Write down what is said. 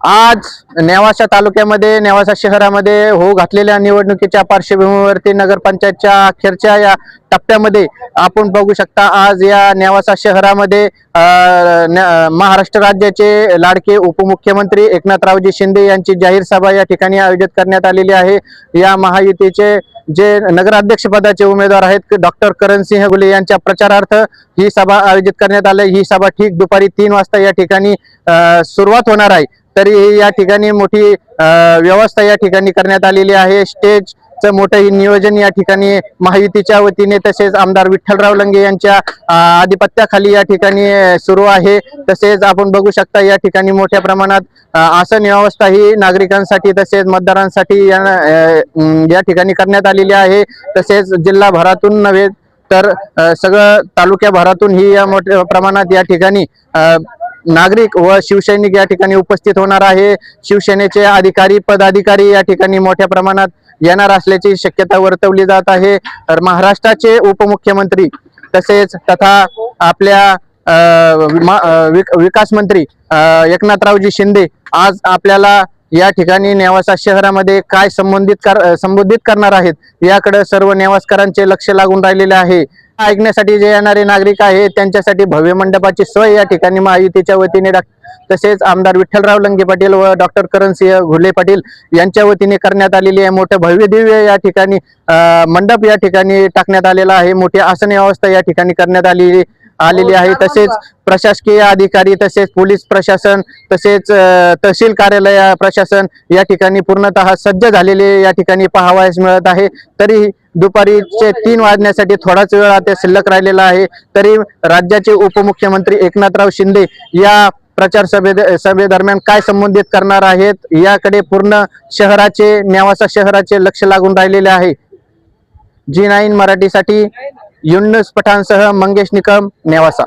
आज नेवासा तालुक्यामध्ये नेवासा शहरामध्ये हो घातलेल्या निवडणुकीच्या पार्श्वभूमीवरती नगरपंचायतच्या अखेरच्या या टप्प्यामध्ये आपण बघू शकता आज या नेवासा शहरामध्ये महाराष्ट्र राज्याचे लाडके उपमुख्यमंत्री एकनाथरावजी शिंदे यांची जाहीर सभा या ठिकाणी आयोजित करण्यात आलेली आहे. या महायुतीचे जे नगराध्यक्ष पदाचे उमेदवार आहेत डॉक्टर करणसिंह गुले यांच्या प्रचारार्थ ही सभा आयोजित करण्यात आली ही सभा ठीक दुपारी तीन वाजता या ठिकाणी सुरुवात होणार आहे. तरी या ठिकाणी मोठी व्यवस्था या ठिकाणी करण्यात आलेली आहे. स्टेज मोठं नियोजन या ठिकाणी महायुतीच्या वतीने तसेच आमदार विठ्ठलराव लंगे यांच्या आधिपत्याखाली या ठिकाणी सुरू आहे. तसेच आपण बघू शकता या ठिकाणी मोठ्या प्रमाणात आसन व्यवस्था ही नागरिकांसाठी तसेच मतदारांसाठी या या ठिकाणी करण्यात आलेली आहे. तसेच जिल्हाभरातून नव्हे तर सगळं तालुक्याभरातून ही या मोठ्या प्रमाणात या ठिकाणी नागरिक व शिवसैनिक या ठिकाणी उपस्थित होणार आहे. शिवसेनेचे अधिकारी पदाधिकारी या ठिकाणी मोठ्या प्रमाणात येणार असल्याची शक्यता वर्तवली जात आहे. तर महाराष्ट्राचे उपमुख्यमंत्री तसेच तथा आपल्या अं, विक- विकास मंत्री अं, एकनाथरावजी शिंदे आज आपल्याला या ठिकाणी नेवासा शहरामध्ये काय संबंधित कर संबोधित करणार आहेत याकडे सर्व नेवासकरांचे लक्ष लागून राहिलेले आहे. ऐकण्यासाठी जे येणारे नागरिक आहेत त्यांच्यासाठी भव्य मंडपाची सोय या ठिकाणी महायुतीच्या वतीने तसेच आमदार विठ्ठलराव लंगे पाटील व डॉक्टर करणसिंह घुले पाटील यांच्या वतीने करण्यात आलेली आहे. मोठं भव्य दिव्य या ठिकाणी मंडप या ठिकाणी टाकण्यात आलेला आहे. मोठी आसन व्यवस्था या ठिकाणी करण्यात आलेली आलेली आहे. तसेच प्रशासकीय अधिकारी तसेच पोलीस प्रशासन तसेच तहसील कार्यालय प्रशासन या ठिकाणी पूर्णतः सज्ज झालेले या ठिकाणी पाहावयास मिळत आहे. तरी दुपारीचे तीन वाजण्यासाठी थोडाच वेळ आता शिल्लक राहिलेला आहे. तरी राज्याचे उपमुख्यमंत्री एकनाथराव शिंदे या प्रचार सभे सभेदरम्यान काय संबोधित करणार आहेत? याकडे पूर्ण शहराचे नेवासा शहराचे लक्ष लागून राहिलेले आहे. जी नाईन मराठीसाठी युन्नस पठाणसह मंगेश निकम नेवासा.